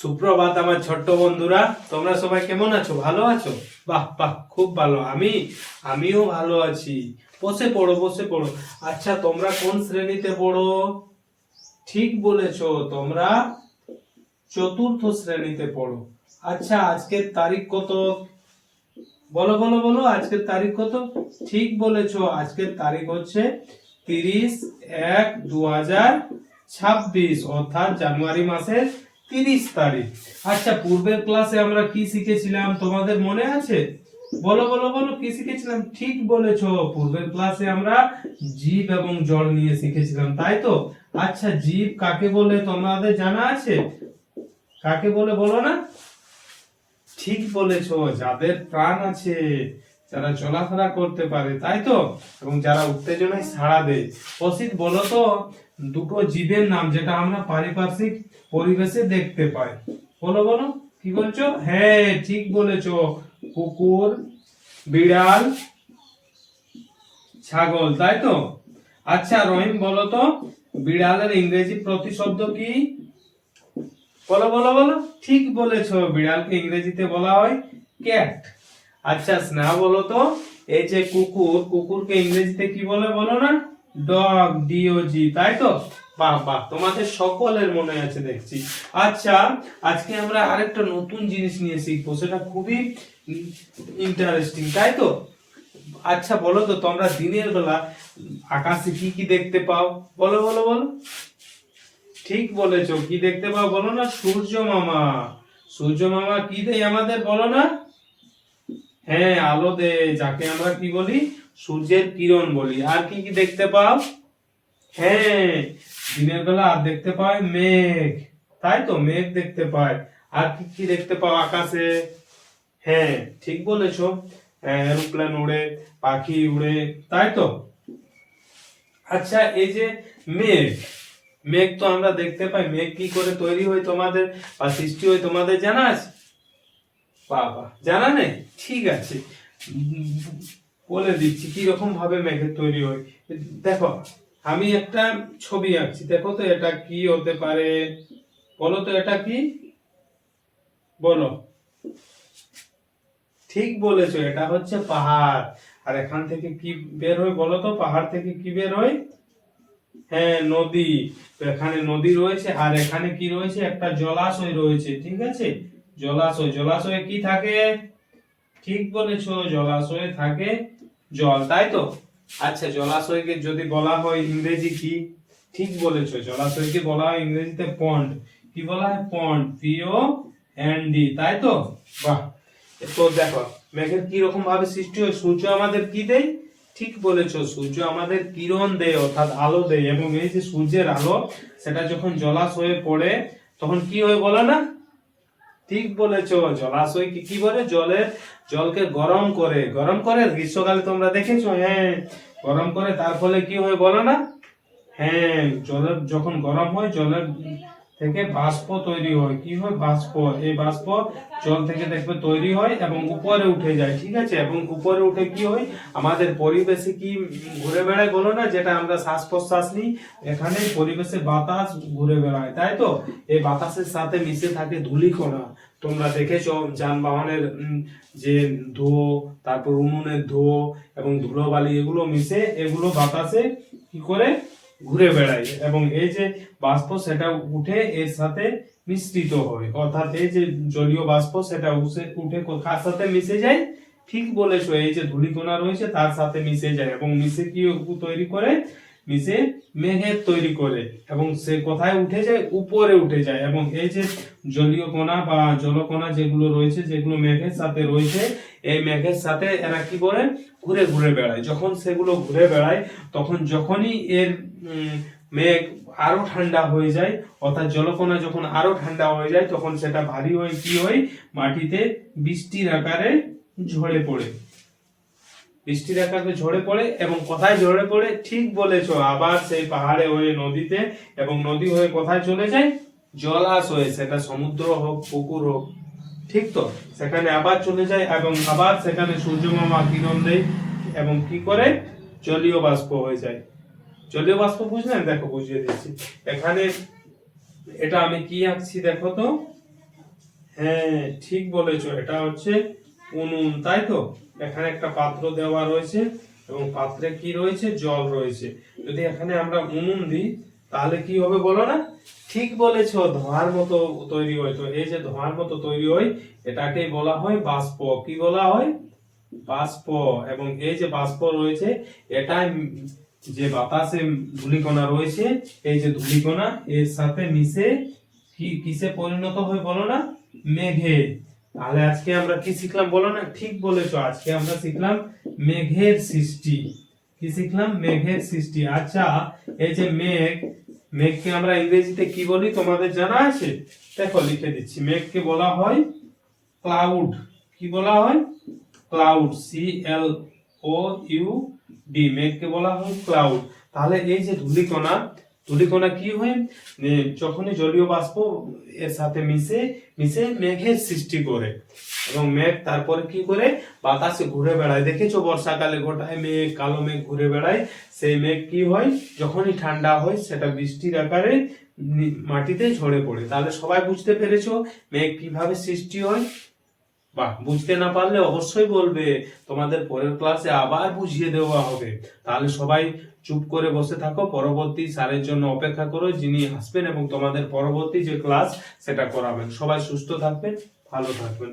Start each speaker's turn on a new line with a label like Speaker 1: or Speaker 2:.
Speaker 1: সুপ্রভাত আমার ছোট্ট বন্ধুরা। তোমরা সবাই কেমন আছো? ভালো আছো? বাহ বাহ, খুব ভালো। আমি, আমিও ভালো আছি। বসে পড়ো বসে পড়ো। আচ্ছা তোমরা কোন শ্রেণীতে পড়ো? ঠিক বলেছ, তোমরা চতুর্থ শ্রেণীতে পড়ো। আচ্ছা আজকের তারিখ কত? বলো বলো বলো, আজকের তারিখ কত? ঠিক বলেছ, আজকের তারিখ হচ্ছে তিরিশ এক দু হাজার ছাব্বিশ, অর্থাৎ জানুয়ারি মাসের তিরিশ তারিখ। আচ্ছা পূর্বের ক্লাসে আমরা কি শিখেছিলাম? তোমাদের মনে আছে? বলো বলো বলো, কি শিখেছিলাম? ঠিক বলেছ, পূর্বের ক্লাসে আমরা জীব এবং জল নিয়ে শিখেছিলাম, তাই তো? আচ্ছা জীব কাকে বলে তোমাদের জানা আছে? কাকে বলে বলো না? ঠিক বলেছ, যাদের প্রাণ আছে, যারা চলাফেরা করতে পারে, তাই তো? এবং যারা উত্তেজনায় সাড়া দেয়। অসিত বলো তো দুটো জীবের নাম যেটা আমরা পারিপার্শ্বিক পরিবেশে দেখতে পাই। বলো বলো, কি বলছো? হ্যাঁ ঠিক বলেছ। কুকুর, বিড়াল, ছাগল, তাই তো? আচ্ছা রহিম, বলো তো, বিড়ালের ইংরেজি প্রতিশব্দ কি? বলো বলো বলো, ঠিক বলেছ, বিড়ালকে ইংরেজিতে বলা হয় ক্যাট। আচ্ছা স্নেহা, বলো তো, এই যে কুকুর, কুকুরকে ইংরেজিতে কি বলে? বলো না। ডগ ডিওজি তাই তো? বাহ বাহ, তোমাদের সকলের মনে আছে দেখছি। আচ্ছা আজকে আমরা আরেকটা নতুন জিনিস নিয়ে শিখব, সেটা খুবই ইন্টারেস্টিং তাই তো? আচ্ছা বলো তো, তোমরা দিনের বেলা আকাশে কি কি দেখতে পাও? বলো বলো বলো। ঠিক বলেছ, কি দেখতে পাও বলো না? সূর্য মামা। সূর্য মামা কি দেয় আমাদের বলো না? হ্যাঁ আলো দেয়, যাকে আমরা কি বলি? সূর্যের কিরণ বলি। আর কি কি দেখতে পাও? হ্যাঁ দিনের বেলা আর দেখতে পাই মেঘ। তাই তো, মেঘ দেখতে পাই আর কি কি দেখতে পাও আকাশে? হ্যাঁ ঠিক বলেছ। এরোপ্লেন উড়ে, পাখি উড়ে, তাই তো। আচ্ছা এই যে মেঘ মেঘ তো আমরা দেখতে পাই। মেঘ কি করে তৈরি হয় তোমাদের বা সৃষ্টি হয় তোমাদের জানা আছে? বাবা, জানা নেই? ঠিক আছে। বলে দিচ্ছি, কি রকম ভাবে মেঘের তৈরি হয়। দেখো, আমি একটা ছবি আঁকছি, দেখো তো এটা কি হতে পারে। বলো তো এটা কি? বলো। ঠিক বলেছ, এটা হচ্ছে পাহাড়। আর এখান থেকে কি বের হয় বলো তো? পাহাড় থেকে কি বের হয়? হ্যাঁ নদী। তো এখানে নদী রয়েছে, আর এখানে কি রয়েছে? একটা জলাশয় রয়েছে, ঠিক আছে? জলাশয়, জলাশয়ে কি থাকে? ঠিক বলেছ, জলাশয়ে থাকে জল, তাই তো? আচ্ছা জলাশয়কে যদি বলা হয় ইংরেজি কি? ঠিক বলেছ, জলাশয়কে বলা হয় ইংরেজিতে পন্ড কি বলা হয়? পন্ড পিও এন ডি তাই তো? বাহ! তো দেখো, মেঘের কি রকম ভাবে সৃষ্টি হয়? সূর্য আমাদের কি দেয়? ঠিক বলেছ, সূর্য আমাদের কিরণ দেয়, অর্থাৎ আলো দেয়, এবং এই যে সূর্যের আলো, সেটা যখন জলাশয়ে পড়ে, তখন কি হয় বলো না? ঠিক বলেছ, জলাশয় কি কি বলে? জলের জলকে গরম করে। গরম করে? গ্রীষ্মকালে তোমরা দেখেছ? হ্যাঁ। গরম করে, তার ফলে কি হয় বলো না? হ্যাঁ জলের যখন গরম হয়, জলের থেকে বাষ্প তৈরি হয়। কি হয়? বাষ্প। এই বাষ্প জল থেকে দেখবে তৈরি হয় এবং উপরে উঠে যায়, ঠিক আছে? এবং উপরে উঠে কি হয়? আমাদের পরিবেশে কি ঘুরে বেড়ায় বলো না? যেটা আমরা শ্বাস প্রশ্বাস নিই, এখানে পরিবেশে বাতাস ঘুরে বেড়ায়, তাই তো? এই বাতাসের সাথে মিশে থাকে ধূলিকণা। তোমরা দেখেছ যানবাহনের যে ধোঁয়া তারপর উনুনের ধোঁয়া এবং ধুলোবালি, এগুলো মিশে, এগুলো বাতাসে কি করে? ঘুরে বেড়ায় এবং এই যে বাষ্প সেটা উঠে এর সাথে মিশ্রিত হয়। অর্থাৎ এই যে জলীয় বাষ্প সেটা উঠে কো- কার সাথে মিশে যায়? ঠিক বলেছ, এই যে ধূলিকণা রয়েছে তার সাথে মিশে যায় এবং মিশে কি তৈরি করে? মিশে মেঘের তৈরি করে এবং সে কোথায় উঠে যায়? উপরে উঠে যায় এবং এই যে জলীয় কণা বা জলকণা যেগুলো রয়েছে, যেগুলো মেঘের সাথে রয়েছে এই মেঘের সাথে এরা কি করে? ঘুরে ঘুরে বেড়ায়। যখন সেগুলো ঘুরে বেড়ায়, তখন যখনই এর মেঘ আরও ঠান্ডা হয়ে যায়, অর্থাৎ জলকণা যখন আরও ঠান্ডা হয়ে যায়, তখন সেটা ভারী হয়ে কি হয়? মাটিতে বৃষ্টির আকারে ঝরে পড়ে। বৃষ্টির আকারে ঝরে পড়ে এবং কোথায় ঝরে পড়ে? ঠিক বলেছ, আবার সেই পাহাড়ে হয়ে নদীতে এবং নদী হয়ে কোথায় চলে যায়? জলাশয়ে, সেটা সমুদ্র হোক, পুকুর হোক। ঠিক তো? সেখানে আবার চলে যায় এবং আবার সেখানে সূর্য মামা কিরণ দেয় এবং কি করে? জলীয় বাষ্প হয়ে যায়। জলীয় বাষ্প বুঝলেন? দেখো, বুঝিয়ে দিচ্ছি। এখানে এটা আমি কি আঁকছি দেখো তো? হ্যাঁ ঠিক বলেছ। এটা হচ্ছে উনুন, তাই তো? এখানে একটা পাত্র দেওয়া রয়েছে এবং পাত্রে কি রয়েছে? জল রয়েছে। যদি এখানে আমরা উনুন দিই তাহলে কি হবে বলো না? ঠিক বলেছ, ধোঁয়ার মতো তৈরি হয়। তো এই যে ধোঁয়ার মতো তৈরি হয়, এটাকেই বলা হয় বাষ্প। কি বলা হয়? বাষ্প। এবং এই যে বাষ্প রয়েছে, এটাই যে বাতাসে ধূলিকণা রয়েছে, এই যে ধূলিকণা, এর সাথে মিশে কি, কিসে পরিণত হয় বলো না? মেঘে। তাহলে আজকে আমরা কি শিখলাম বলো না? ঠিক বলেছ, আজকে আমরা শিখলাম মেঘের সৃষ্টি। কি শিখলাম? মেঘের সৃষ্টি। আচ্ছা এই যে মেঘ মেঘকে আমরা ইংরেজিতে কি বলি? তোমাদের জানা আছে? দেখো, লিখে দিচ্ছি। মেঘকে বলা হয় ক্লাউড কি বলা হয়? Cloud C L O U D মেঘকে বলা হয় ক্লাউড তাহলে এই যে ধূলিকণা ধূলিকণা কি হয়? যখনই জলীয় বাষ্প এর সাথে মিশে মিশে মেঘের সৃষ্টি করে। এবং মেঘ তারপরে কি করে? বাতাসে ঘুরে বেড়ায়। দেখেছ, বর্ষাকালে গোটায় মেঘ, কালো মেঘ ঘুরে বেড়ায়। সেই মেঘ কি হয়? যখনই ঠান্ডা হয়, সেটা বৃষ্টির আকারে মাটিতে ঝরে পড়ে। তাহলে সবাই বুঝতে পেরেছ, মেঘ কীভাবে সৃষ্টি হয়? বাহ, বুঝতে না পারলে অবশ্যই বলবে, তোমাদের পরের ক্লাসে আবার বুঝিয়ে দেওয়া হবে তাহলে সবাই চুপ করে বসে থাকো, পরবর্তী স্যারের জন্য অপেক্ষা করো, যিনি আসবেন এবং তোমাদের পরবর্তী যে ক্লাস সেটা করাবেন। সবাই সুস্থ থাকবেন, ভালো থাকবেন।